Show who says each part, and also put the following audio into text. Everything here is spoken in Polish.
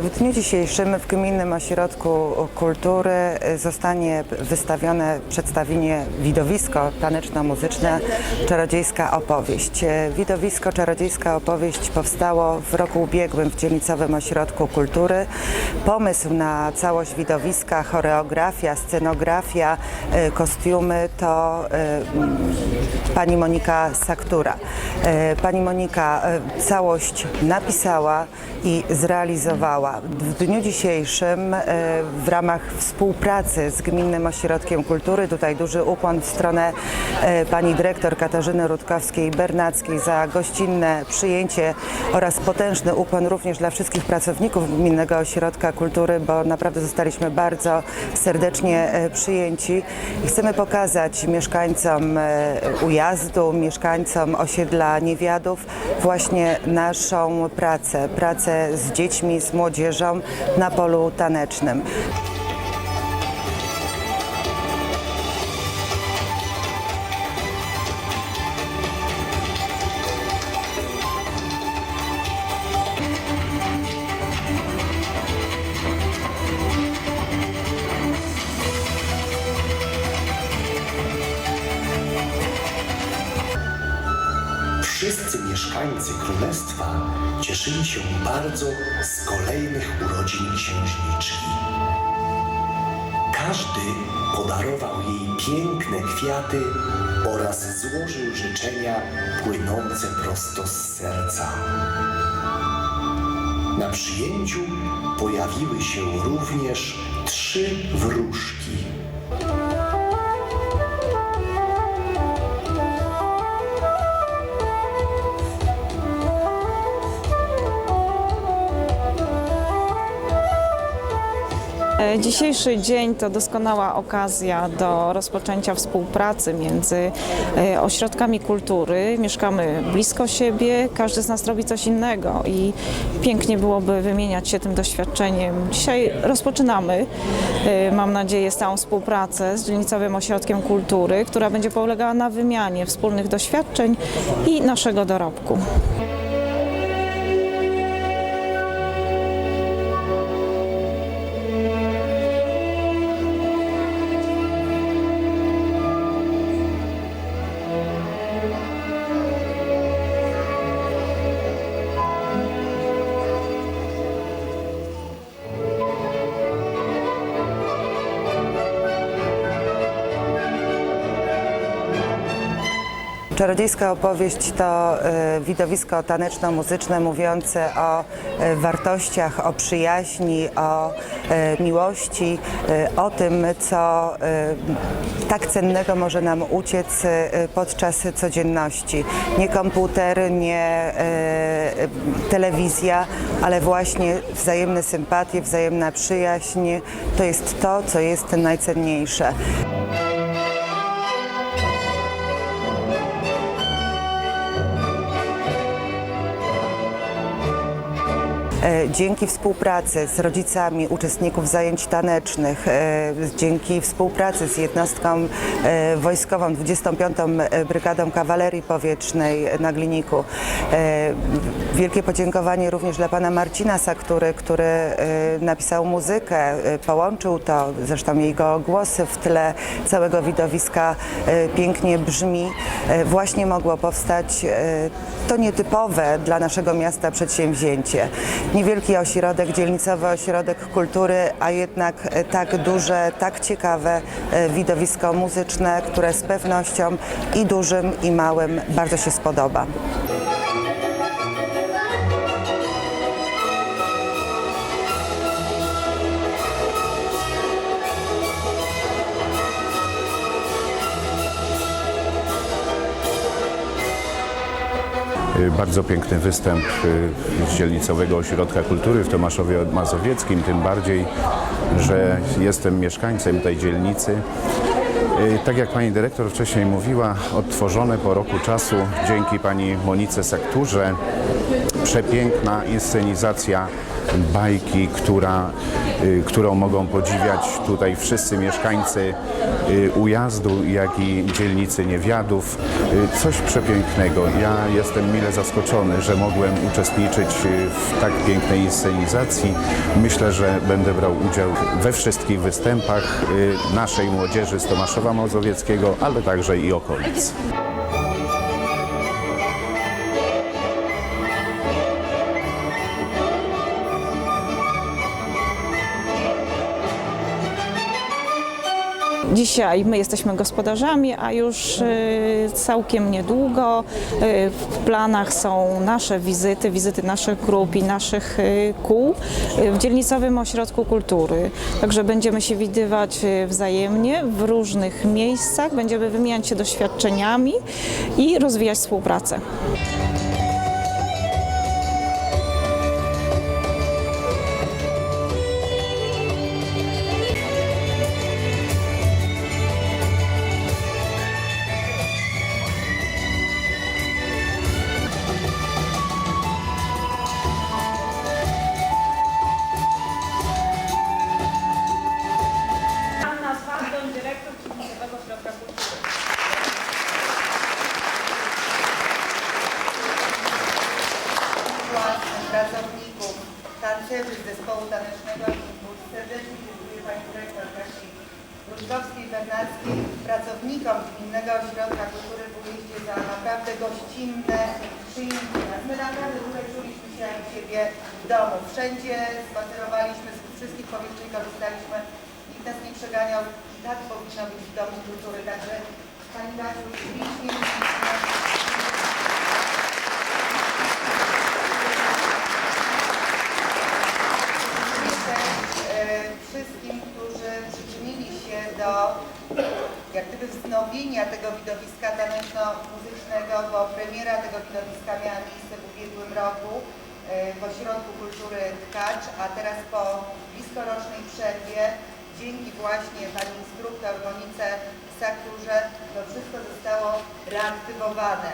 Speaker 1: W dniu dzisiejszym w Gminnym Ośrodku Kultury zostanie wystawione przedstawienie widowisko taneczno-muzyczne Czarodziejska Opowieść. Widowisko Czarodziejska Opowieść powstało w roku ubiegłym w Dzielnicowym Ośrodku Kultury. Pomysł na całość widowiska, choreografia, scenografia, e, kostiumy to e, pani Monika Saktura. E, Pani Monika e, całość napisała i zrealizowała. W dniu dzisiejszym e, w ramach współpracy z Gminnym Ośrodkiem Kultury, tutaj duży ukłon w stronę e, pani dyrektor Katarzyny Rutkowskiej-Bernackiej za gościnne przyjęcie oraz potężny ukłon również dla wszystkich pracowników Gminnego Ośrodka Kultury, bo naprawdę zostaliśmy bardzo serdecznie e, przyjęci. I chcemy pokazać mieszkańcom Ujazdu, mieszkańcom osiedla Niewiadów właśnie naszą pracę, pracę z dziećmi, z młodzieżą na polu tanecznym.
Speaker 2: Mieszkańcy królestwa cieszyli się bardzo z kolejnych urodzin księżniczki. Każdy podarował jej piękne kwiaty oraz złożył życzenia płynące prosto z serca. Na przyjęciu pojawiły się również trzy wróżki.
Speaker 3: Dzisiejszy dzień to doskonała okazja do rozpoczęcia współpracy między e, ośrodkami kultury. Mieszkamy blisko siebie, każdy z nas robi coś innego i pięknie byłoby wymieniać się tym doświadczeniem. Dzisiaj rozpoczynamy, e, mam nadzieję, stałą współpracę z Dzielnicowym Ośrodkiem Kultury, która będzie polegała na wymianie wspólnych doświadczeń i naszego dorobku.
Speaker 1: Czarodziejska opowieść to e, widowisko taneczno-muzyczne mówiące o e, wartościach, o przyjaźni, o e, miłości, o tym, co tak cennego może nam uciec podczas codzienności. Nie komputer, nie telewizja, ale właśnie wzajemne sympatie, wzajemna przyjaźń to jest to, co jest najcenniejsze. Dzięki współpracy z rodzicami uczestników zajęć tanecznych, e, dzięki współpracy z jednostką e, wojskową 25. Brygadą Kawalerii Powietrznej na Gliniku. e, Wielkie podziękowanie również dla pana Marcina Saktury, który e, napisał muzykę, e, połączył to, zresztą jego głos w tle całego widowiska e, pięknie brzmi. E, Właśnie mogło powstać e, to nietypowe dla naszego miasta przedsięwzięcie. Niewielki ośrodek, dzielnicowy ośrodek kultury, a jednak e, tak duże, tak ciekawe e, widowisko muzyczne, które z pewnością i dużym, i małym bardzo się spodoba.
Speaker 4: Bardzo piękny występ y, z dzielnicowego ośrodka kultury w Tomaszowie Mazowieckim, tym bardziej, że jestem mieszkańcem tej dzielnicy. Y, Tak jak pani dyrektor wcześniej mówiła, odtworzone po roku czasu dzięki pani Monice Sakturze przepiękna inscenizacja bajki, która, y, którą mogą podziwiać tutaj wszyscy mieszkańcy y, Ujazdu, jak i dzielnicy Niewiadów. Y, Coś przepięknego. Ja jestem mile zaskoczony, że mogłem uczestniczyć w tak pięknej inscenizacji. Myślę, że będę brał udział we wszystkich występach naszej młodzieży z Tomaszowa Mazowieckiego, ale także i okolic.
Speaker 3: Dzisiaj my jesteśmy gospodarzami, a już y, całkiem niedługo y, w planach są nasze wizyty, wizyty naszych grup i naszych y, kół w dzielnicowym ośrodku kultury. Także będziemy się widywać wzajemnie w różnych miejscach, będziemy wymieniać się doświadczeniami i rozwijać współpracę.
Speaker 1: Pracowników, tancerzy zespołu tanecznego Impuls. Serdecznie dziękuję Pani Dyrektor Kasi Różkowskiej-Bernackiej, pracownikom Gminnego Ośrodka Kultury w za naprawdę gościnne przyjęcie nas. My naprawdę tutaj czuliśmy się jak siebie w domu. Wszędzie spacerowaliśmy, z wszystkich powierzchni korzystaliśmy. Nikt nas nie przeganiał. I tak powinno być w Domu Kultury. Także Pani Basiu, ślicznie, ślicznie. Widowiska taneczno-muzycznego, bo premiera tego widowiska miała miejsce w ubiegłym roku e, w Ośrodku Kultury Tkacz, a teraz po bliskorocznej przerwie dzięki właśnie pani instruktor Monice Sakurze to wszystko zostało reaktywowane.